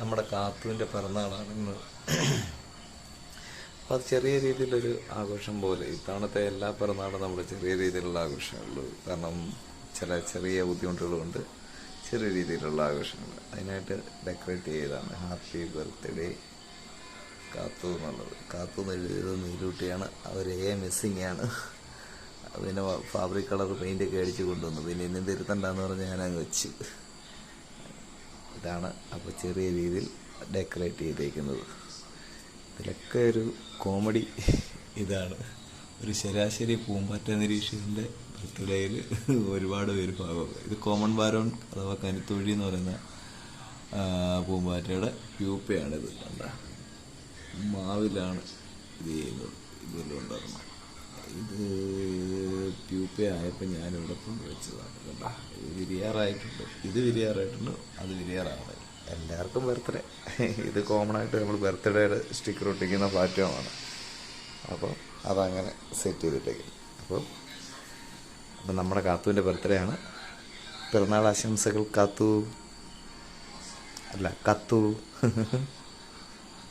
നമ്മുടെ കാത്തുവിന്റെ പിറന്നാളാണ് ഇന്ന് അപ്പോൾ അത് ചെറിയ രീതിയിലൊരു ആഘോഷം പോലെ ഇത്തവണത്തെ എല്ലാ പിറന്നാളും നമ്മൾ ചെറിയ രീതിയിലുള്ള ആഘോഷമുള്ളൂ കാരണം ചില ചെറിയ ബുദ്ധിമുട്ടുകളുണ്ട് ചെറിയ രീതിയിലുള്ള ആഘോഷങ്ങൾ. അതിനായിട്ട് ഡെക്കറേറ്റ് ചെയ്തതാണ്. ഹാപ്പി ബർത്ത്ഡേ കാത്തു എന്നുള്ളത്. കാത്തു എന്ന് എഴുതിയത് നീലൂട്ടിയാണ്. അവർ ഏ മിസ്സിങ് ആണ്. പിന്നെ ഫാബ്രിക് കളർ പെയിന്റ് ഒക്കെ അടിച്ച് കൊണ്ടുവന്നു. പിന്നെ ഇന്നും തിരുത്തണ്ടെന്ന് പറഞ്ഞ് ഞാനങ്ങ് വെച്ചു. ഇതാണ് അപ്പോൾ ചെറിയ രീതിയിൽ ഡെക്കറേറ്റ് ചെയ്തേക്കുന്നത്. ഇതിലൊക്കെ ഒരു കോമഡി ഇതാണ്. ഒരു ശരാശരി പൂമ്പാറ്റ നിരീക്ഷകന്റെ ബർത്ത്ഡേയിൽ ഒരുപാട് പേര് ഭാഗം. ഇത് കോമൺ ബാരോൺ അഥവാ കനിത്തൊഴി എന്ന് പറയുന്ന പൂമ്പാറ്റയുടെ പ്യൂപ്പയാണിത് കണ്ട? മാവിലാണ് ഇത് ചെയ്യുന്നത്. ഇതെല്ലാം ഉണ്ടാകുന്നത് ഇത് പ്യൂപ്പയായപ്പോൾ ഞാനിവിടെ കൊണ്ടുവച്ചതാണ് കേട്ടാ ഇത് വിരിയാറായിട്ടുണ്ട്. ഇത് വിരിയാറായിട്ടുണ്ട് അത് വിരിയാറാണ്. എല്ലാവർക്കും ബർത്ത്ഡേ. ഇത് കോമൺ ആയിട്ട് നമ്മൾ ബർത്ത്ഡേയുടെ സ്റ്റിക്കർ ഒട്ടിക്കുന്ന പ്ലാറ്റ്ഫോമാണ് അപ്പോൾ അതങ്ങനെ സെറ്റ് ചെയ്തിട്ടേക്കും അപ്പോൾ അപ്പം നമ്മുടെ കാത്തുവിന്റെ ബർത്ത്ഡേ ആണ്. പിറന്നാൾ ആശംസകൾ കാത്തു. അല്ല കത്തു.